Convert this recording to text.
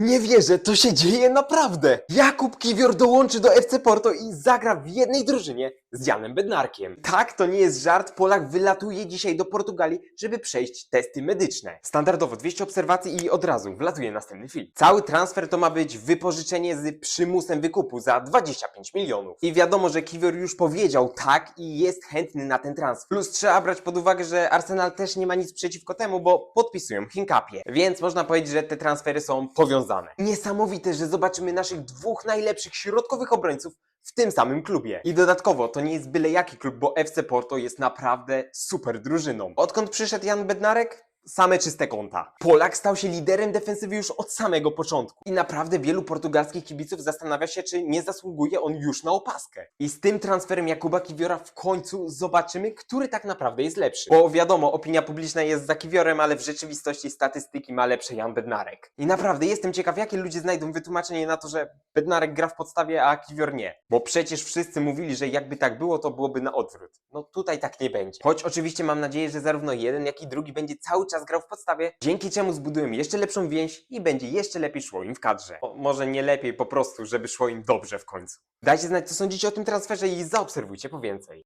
Nie wierzę, to się dzieje naprawdę! Jakub Kiwior dołączy do FC Porto i zagra w jednej drużynie z Janem Bednarkiem. Tak, to nie jest żart, Polak wylatuje dzisiaj do Portugalii, żeby przejść testy medyczne. Standardowo 200 obserwacji i od razu wlatuje następny film. Cały transfer to ma być wypożyczenie z przymusem wykupu za 25 milionów. I wiadomo, że Kiwior już powiedział tak i jest chętny na ten transfer. Plus trzeba brać pod uwagę, że Arsenal też nie ma nic przeciwko temu, bo podpisują Hinkapie. Więc można powiedzieć, że te transfery są powiązane. Niesamowite, że zobaczymy naszych dwóch najlepszych środkowych obrońców w tym samym klubie. I dodatkowo to nie jest byle jaki klub, bo FC Porto jest naprawdę super drużyną. Odkąd przyszedł Jan Bednarek? Same czyste konta. Polak stał się liderem defensywy już od samego początku. I naprawdę wielu portugalskich kibiców zastanawia się, czy nie zasługuje on już na opaskę. I z tym transferem Jakuba Kiwiora w końcu zobaczymy, który tak naprawdę jest lepszy. Bo wiadomo, opinia publiczna jest za Kiwiorem, ale w rzeczywistości statystyki ma lepsze Jan Bednarek. I naprawdę jestem ciekaw, jakie ludzie znajdą wytłumaczenie na to, że Bednarek gra w podstawie, a Kiwior nie. Bo przecież wszyscy mówili, że jakby tak było, to byłoby na odwrót. No tutaj tak nie będzie. Choć oczywiście mam nadzieję, że zarówno jeden, jak i drugi będzie cały czas grał w podstawie, dzięki czemu zbudujemy jeszcze lepszą więź i będzie jeszcze lepiej szło im w kadrze. O, może nie lepiej po prostu, żeby szło im dobrze w końcu. Dajcie znać, co sądzicie o tym transferze i zaobserwujcie po więcej.